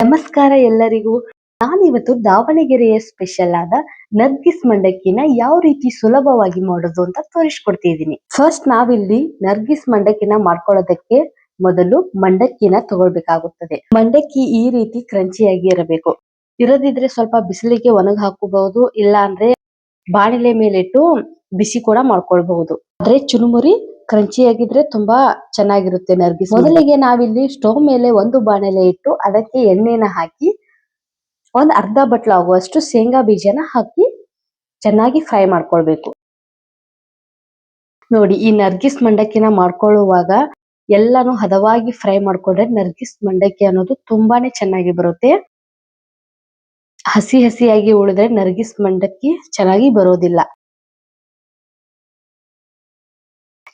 ನಮಸ್ಕಾರ ಎಲ್ಲರಿಗೂ. ನಾನಿವತ್ತು ದಾವಣಗೆರೆಯ ಸ್ಪೆಷಲ್ ಆದ ನರ್ಗಿಸ್ ಮಂಡಕ್ಕಿನ ಯಾವ ರೀತಿ ಸುಲಭವಾಗಿ ಮಾಡೋದು ಅಂತ ತೋರಿಸ್ಕೊಡ್ತಿದ್ದೀನಿ ಫಸ್ಟ್ ನಾವಿಲ್ಲಿ ನರ್ಗಿಸ್ ಮಂಡಕ್ಕಿನ ಮಾಡ್ಕೊಳ್ಳೋದಕ್ಕೆ ಮೊದಲು ಮಂಡಕ್ಕಿನ ತಗೊಳ್ಬೇಕಾಗುತ್ತದೆ. ಮಂಡಕ್ಕಿ ಈ ರೀತಿ ಕ್ರಂಚಿಯಾಗಿ ಇರಬೇಕು. ಇರದಿದ್ರೆ ಸ್ವಲ್ಪ ಬಿಸಿಲಿಗೆ ಒಣಗಿ ಹಾಕೋಬಹುದು ಇಲ್ಲ ಅಂದ್ರೆ ಬಾಣಲೆ ಮೇಲಿಟ್ಟು ಬಿಸಿ ಕೂಡ ಮಾಡ್ಕೊಳ್ಬಹುದು. ಆದ್ರೆ ಚುರುಮುರಿ ಕ್ರಂಚಿ ಆಗಿದ್ರೆ ತುಂಬಾ ಚೆನ್ನಾಗಿರುತ್ತೆ ನರ್ಗಿಸ್. ಮೊದಲಿಗೆ ನಾವಿಲ್ಲಿ ಸ್ಟೋವ್ ಮೇಲೆ ಒಂದು ಬಾಣಲೆ ಇಟ್ಟು ಅದಕ್ಕೆ ಎಣ್ಣೆನ ಹಾಕಿ ಒಂದ್ ಅರ್ಧ ಬಟ್ಲ ಆಗುವಷ್ಟು ಶೇಂಗಾ ಬೀಜನ ಹಾಕಿ ಚೆನ್ನಾಗಿ ಫ್ರೈ ಮಾಡ್ಕೊಳ್ಬೇಕು. ನೋಡಿ, ಈ ನರ್ಗಿಸ್ ಮಂಡಕ್ಕಿನ ಮಾಡ್ಕೊಳ್ಳುವಾಗ ಎಲ್ಲಾನು ಹದವಾಗಿ ಫ್ರೈ ಮಾಡ್ಕೊಂಡ್ರೆ ನರ್ಗಿಸ್ ಮಂಡಕ್ಕಿ ಅನ್ನೋದು ತುಂಬಾನೇ ಚೆನ್ನಾಗಿ ಬರುತ್ತೆ. ಹಸಿ ಹಸಿಯಾಗಿ ಉಳಿದ್ರೆ ನರ್ಗಿಸ್ ಮಂಡಕ್ಕಿ ಚೆನ್ನಾಗಿ ಬರೋದಿಲ್ಲ.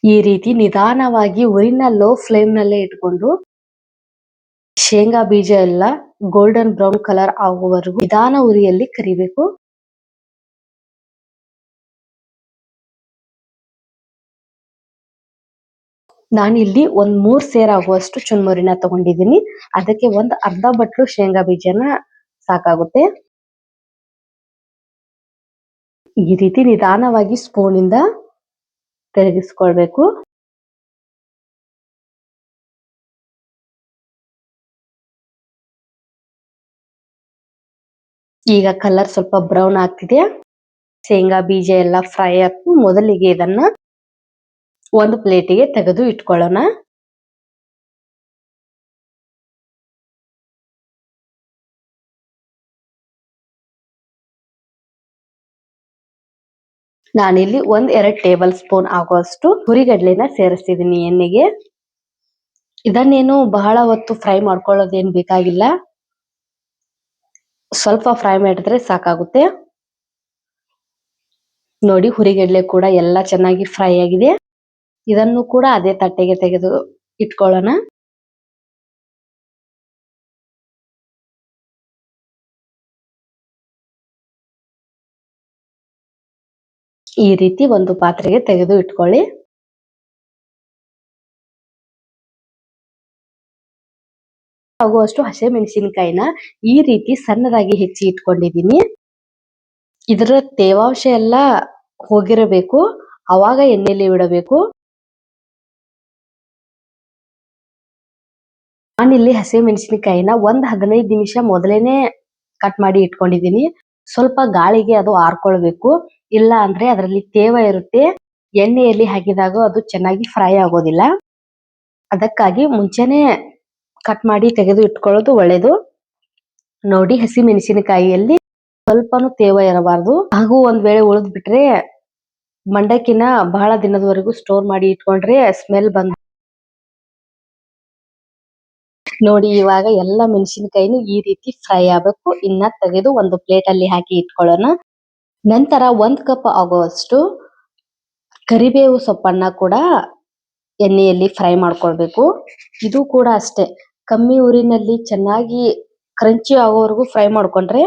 ಈ ರೀತಿ ನಿಧಾನವಾಗಿ ಉರಿನ ಲೋ ಫ್ಲೇಮ್ ನಲ್ಲೇ ಇಟ್ಕೊಂಡು ಶೇಂಗಾ ಬೀಜ ಎಲ್ಲ ಗೋಲ್ಡನ್ ಬ್ರೌನ್ ಕಲರ್ ಆಗುವವರೆಗೂ ನಿಧಾನ ಉರಿಯಲ್ಲಿ ಕರಿಬೇಕು. ನಾನಿಲ್ಲಿ ಒಂದ್ ಮೂರ್ ಸೇರ್ ಆಗುವಷ್ಟು ಚುನ್ಮುರಿನ ತಗೊಂಡಿದ್ದೀನಿ. ಅದಕ್ಕೆ ಒಂದ್ ಅರ್ಧ ಬಟ್ಲು ಶೇಂಗಾ ಬೀಜನ ಸಾಕಾಗುತ್ತೆ. ಈ ರೀತಿ ನಿಧಾನವಾಗಿ ಸ್ಪೂನ್ ಇಂದ ತಿರುಗಿಸ್ಕೊಳ್ಬೇಕು. ಈಗ ಕಲರ್ ಸ್ವಲ್ಪ ಬ್ರೌನ್ ಆಗ್ತಿದೆ. ಶೇಂಗಾ, ಬೀಜ ಎಲ್ಲ ಫ್ರೈ ಆಗ್ತು ಮೊದಲಿಗೆ ಇದನ್ನ ಒಂದು ಪ್ಲೇಟಿಗೆ ತೆಗೆದು ಇಟ್ಕೊಳ್ಳೋಣ. ನಾನಿಲ್ಲಿ ಒಂದ್ ಎರಡ್ ಟೇಬಲ್ ಸ್ಪೂನ್ ಆಗುವಷ್ಟು ಹುರಿಗಡ್ಲೆನ ಸೇರಿಸ್ತಿದೀನಿ ಎಣ್ಣೆಗೆ. ಇದನ್ನೇನು ಬಹಳ ಹೊತ್ತು ಫ್ರೈ ಮಾಡ್ಕೊಳ್ಳೋದೇನ್ ಬೇಕಾಗಿಲ್ಲ. ಸ್ವಲ್ಪ ಫ್ರೈ ಮಾಡಿದ್ರೆ ಸಾಕಾಗುತ್ತೆ. ನೋಡಿ ಹುರಿಗಡ್ಲೆ ಕೂಡ ಎಲ್ಲ ಚೆನ್ನಾಗಿ ಫ್ರೈ ಆಗಿದೆ. ಇದನ್ನು ಕೂಡ ಅದೇ ತಟ್ಟೆಗೆ ತೆಗೆದು ಇಟ್ಕೊಳ್ಳೋಣ. ಈ ರೀತಿ ಒಂದು ಪಾತ್ರೆಗೆ ತೆಗೆದು ಇಟ್ಕೊಳ್ಳಿ. ಆಗುವಷ್ಟು ಹಸೆ ಮೆಣಸಿನಕಾಯಿನ ಈ ರೀತಿ ಸಣ್ಣದಾಗಿ ಹೆಚ್ಚಿ ಇಟ್ಕೊಂಡಿದ್ದೀನಿ. ಇದರ ತೇವಾಂಶ ಎಲ್ಲ ಹೋಗಿರಬೇಕು. ಅವಾಗ ಎಣ್ಣೆಲಿ ಬಿಡಬೇಕು ನಾನಿಲ್ಲಿ ಹಸೆ ಮೆಣಸಿನಕಾಯಿನ ಒಂದ್ ಹದಿನೈದು ನಿಮಿಷ ಮೊದಲೇನೆ ಕಟ್ ಮಾಡಿ ಇಟ್ಕೊಂಡಿದ್ದೀನಿ. ಸ್ವಲ್ಪ ಗಾಳಿಗೆ ಅದು ಆರ್ಕೊಳ್ಬೇಕು. ಇಲ್ಲ ಅಂದ್ರೆ ಅದರಲ್ಲಿ ತೇವ ಇರುತ್ತೆ. ಎಣ್ಣೆಯಲ್ಲಿ ಹಾಕಿದಾಗ ಅದು ಚೆನ್ನಾಗಿ ಫ್ರೈ ಆಗೋದಿಲ್ಲ. ಅದಕ್ಕಾಗಿ ಮುಂಚೆನೆ ಕಟ್ ಮಾಡಿ ತೆಗೆದು ಇಟ್ಕೊಳ್ಳೋದು ಒಳ್ಳೇದು. ನೋಡಿ ಹಸಿ ಮೆಣಸಿನಕಾಯಿಯಲ್ಲಿ ಸ್ವಲ್ಪನೂ ತೇವ ಇರಬಾರ್ದು. ಹಾಗೂ ಒಂದ್ ವೇಳೆ ಉಳಿದ್ ಬಿಟ್ರೆ ಮಂಡಕ್ಕಿನ ಬಹಳ ದಿನದವರೆಗೂ ಸ್ಟೋರ್ ಮಾಡಿ ಇಟ್ಕೊಂಡ್ರೆ ಸ್ಮೆಲ್ ಬಂದ ನೋಡಿ ಇವಾಗ ಎಲ್ಲ ಮೆಣಸಿನಕಾಯಿನು ಈ ರೀತಿ ಫ್ರೈ ಆಗ್ಬೇಕು. ಇನ್ನ ತೆಗೆದು ಒಂದು ಪ್ಲೇಟ್ ಅಲ್ಲಿ ಹಾಕಿ ಇಟ್ಕೊಳ್ಳೋಣ. ನಂತರ ಒಂದ್ ಕಪ್ ಆಗುವಷ್ಟು ಕರಿಬೇವು ಸೊಪ್ಪನ್ನ ಕೂಡ ಎಣ್ಣೆಯಲ್ಲಿ ಫ್ರೈ ಮಾಡ್ಕೊಳ್ಬೇಕು. ಇದು ಕೂಡ ಅಷ್ಟೇ. ಕಮ್ಮಿ ಊರಿನಲ್ಲಿ ಚೆನ್ನಾಗಿ ಕ್ರಂಚಿ ಆಗೋವರೆಗೂ ಫ್ರೈ ಮಾಡ್ಕೊಂಡ್ರೆ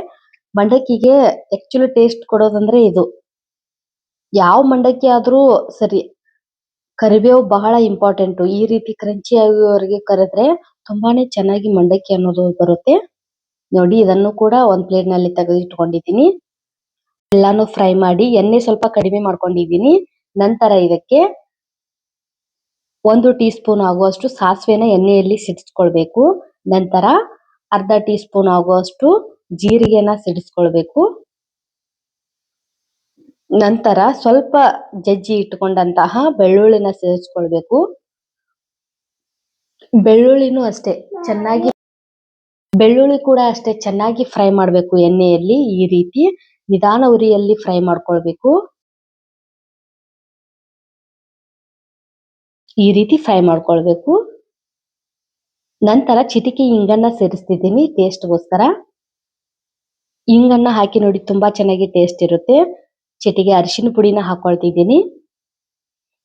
ಮಂಡಕ್ಕಿಗೆ ಆಕ್ಚುಲಿ ಟೇಸ್ಟ್ ಕೊಡೋದಂದ್ರೆ ಇದು. ಯಾವ ಮಂಡಕ್ಕಿ ಆದ್ರೂ ಸರಿ, ಕರಿಬೇವು ಬಹಳ ಇಂಪಾರ್ಟೆಂಟ್ ಈ ರೀತಿ ಕ್ರಂಚಿ ಆಗುವವರೆಗೆ ಕರೆದ್ರೆ ತುಂಬಾನೇ ಚೆನ್ನಾಗಿ ಮಂಡಕ್ಕಿ ಅನ್ನೋದು ಬರುತ್ತೆ. ನೋಡಿ, ಇದನ್ನು ಕೂಡ ಒಂದ್ ಪ್ಲೇಟ್ನಲ್ಲಿ ತೆಗೆದು ಇಟ್ಕೊಂಡಿದ್ದೀನಿ ಎಲ್ಲಾನು ಫ್ರೈ ಮಾಡಿ ಎಣ್ಣೆ ಸ್ವಲ್ಪ ಕಡಿಮೆ ಮಾಡ್ಕೊಂಡಿದ್ದೀನಿ. ನಂತರ ಇದಕ್ಕೆ ಒಂದು ಟೀ ಸ್ಪೂನ್ ಆಗುವಷ್ಟು ಸಾಸಿವೆನ ಎಣ್ಣೆಯಲ್ಲಿ ಸಿಡಿಸ್ಕೊಳ್ಬೇಕು. ನಂತರ ಅರ್ಧ ಟೀ ಸ್ಪೂನ್ ಆಗುವಷ್ಟು ಜೀರಿಗೆನ ಸಿಡಿಸ್ಕೊಳ್ಬೇಕು. ನಂತರ ಸ್ವಲ್ಪ ಜಜ್ಜಿ ಇಟ್ಕೊಂಡಂತಹ ಬೆಳ್ಳುಳ್ಳಿನ ಸೇರಿಸ್ಕೊಳ್ಬೇಕು ಬೆಳ್ಳುಳ್ಳಿನೂ ಅಷ್ಟೇ ಚೆನ್ನಾಗಿ, ಬೆಳ್ಳುಳ್ಳಿ ಕೂಡ ಅಷ್ಟೇ ಚೆನ್ನಾಗಿ ಫ್ರೈ ಮಾಡ್ಬೇಕು ಎಣ್ಣೆಯಲ್ಲಿ ಈ ರೀತಿ. ನಿಧಾನ ಉರಿಯಲ್ಲಿ ಫ್ರೈ ಮಾಡ್ಕೊಳ್ಬೇಕು. ಈ ರೀತಿ ಫ್ರೈ ಮಾಡ್ಕೊಳ್ಬೇಕು. ನಂತರ ಚಿಟಿಕೆ ಇಂಗನ್ನ ಸೇರಿಸ್ತಿದ್ದೀನಿ ಟೇಸ್ಟ್ಗೋಸ್ಕರ ಇಂಗನ್ನ ಹಾಕಿ ನೋಡಿ, ತುಂಬಾ ಚೆನ್ನಾಗಿ ಟೇಸ್ಟ್ ಇರುತ್ತೆ. ಚಿಟಿಗೆ ಅರಿಶಿನ ಪುಡಿನ ಹಾಕೊಳ್ತಿದ್ದೀನಿ.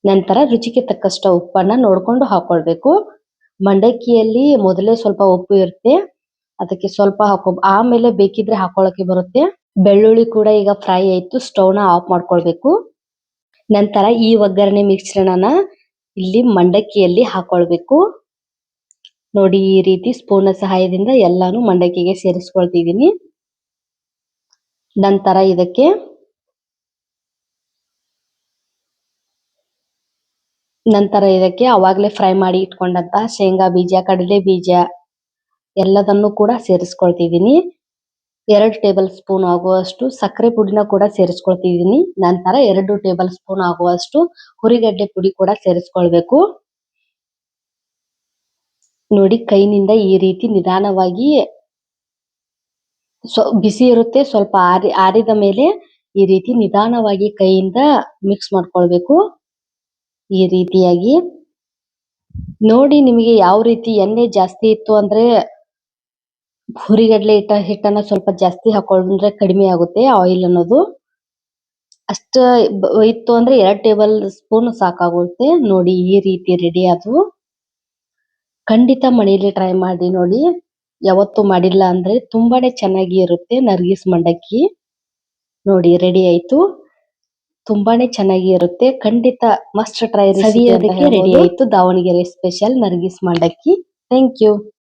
ನಂತರ ರುಚಿಗೆ ತಕ್ಕಷ್ಟು ಉಪ್ಪನ್ನ ನೋಡ್ಕೊಂಡು ಹಾಕೊಳ್ಬೇಕು. ಮಂಡಕ್ಕಿಯಲ್ಲಿ ಮೊದಲೇ ಸ್ವಲ್ಪ ಉಪ್ಪು ಇರುತ್ತೆ. ಅದಕ್ಕೆ ಸ್ವಲ್ಪ ಹಾಕೋ, ಆಮೇಲೆ ಬೇಕಿದ್ರೆ ಹಾಕೊಳಕ್ಕೆ ಬರುತ್ತೆ. ಬೆಳ್ಳುಳ್ಳಿ ಕೂಡ ಈಗ ಫ್ರೈ ಆಯ್ತು ಸ್ಟವ್ನ ಆಫ್ ಮಾಡ್ಕೊಳ್ಬೇಕು. ನಂತರ ಈ ಒಗ್ಗರಣೆ ಮಿಶ್ರಣನ ಇಲ್ಲಿ ಮಂಡಕ್ಕಿಯಲ್ಲಿ ಹಾಕೊಳ್ಬೇಕು. ನೋಡಿ ಈ ರೀತಿ ಸ್ಪೂನ್ ಸಹಾಯದಿಂದ ಎಲ್ಲಾನು ಮಂಡಕ್ಕಿಗೆ ಸೇರಿಸ್ಕೊಳ್ತಿದೀನಿ ನಂತರ ಇದಕ್ಕೆ ನಂತರ ಇದಕ್ಕೆ ಅವಾಗಲೇ ಫ್ರೈ ಮಾಡಿ ಇಟ್ಕೊಂಡಂತ ಶೇಂಗಾ ಬೀಜ, ಕಡಲೆ ಬೀಜ ಎಲ್ಲದನ್ನು ಕೂಡ ಸೇರಿಸ್ಕೊಳ್ತಿದೀನಿ ಎರಡು ಟೇಬಲ್ ಸ್ಪೂನ್ ಆಗುವಷ್ಟು ಸಕ್ಕರೆ ಪುಡಿನ ಕೂಡ ಸೇರಿಸ್ಕೊಳ್ತಿದೀನಿ. ನಂತರ ಎರಡು ಟೇಬಲ್ ಸ್ಪೂನ್ ಆಗುವಷ್ಟು ಹುರಿಗಡ್ಡೆ ಪುಡಿ ಕೂಡ ಸೇರಿಸ್ಕೊಳ್ಬೇಕು. ನೋಡಿ, ಕೈನಿಂದ ಈ ರೀತಿ ನಿಧಾನವಾಗಿ ಬಿಸಿ ಇರುತ್ತೆ, ಸ್ವಲ್ಪ ಆರಿ, ಆರಿದ ಮೇಲೆ ಈ ರೀತಿ ನಿಧಾನವಾಗಿ ಕೈಯಿಂದ ಮಿಕ್ಸ್ ಮಾಡ್ಕೊಳ್ಬೇಕು. ಈ ರೀತಿಯಾಗಿ. ನೋಡಿ, ನಿಮಗೆ ಯಾವ ರೀತಿ ಎಣ್ಣೆ ಜಾಸ್ತಿ ಇತ್ತು ಅಂದ್ರೆ ಹುರಿಗಡಲೆ ಹಿಟ್ಟ ಹಿಟ್ಟನ್ನ ಸ್ವಲ್ಪ ಜಾಸ್ತಿ ಹಾಕೊಂಡ್ರೆ ಕಡಿಮೆ ಆಗುತ್ತೆ ಆಯಿಲ್ ಅನ್ನೋದು. ಅಷ್ಟ ಇತ್ತು ಅಂದ್ರೆ ಎರಡ್ ಟೇಬಲ್ ಸ್ಪೂನ್ ಸಾಕಾಗುತ್ತೆ. ನೋಡಿ ಈ ರೀತಿ ರೆಡಿ ಆದ್ವು. ಖಂಡಿತ ಮನೆಯಲ್ಲಿ ಟ್ರೈ ಮಾಡಿ ನೋಡಿ. ಯಾವತ್ತು ಮಾಡಿಲ್ಲ ಅಂದ್ರೆ ತುಂಬಾನೇ ಚೆನ್ನಾಗಿ ಇರುತ್ತೆ ನರ್ಗಿಸ್ ಮಂಡಕ್ಕಿ. ನೋಡಿ ರೆಡಿ ಆಯ್ತು. ತುಂಬಾನೇ ಚೆನ್ನಾಗಿ ಇರುತ್ತೆ. ಖಂಡಿತ ಮಸ್ಟ್ ಟ್ರೈ ರೆಡಿ ಆಯ್ತು. ದಾವಣಗೆರೆ ಸ್ಪೆಷಲ್ ನರ್ಗಿಸ್ ಮಂಡಕ್ಕಿ. Thank you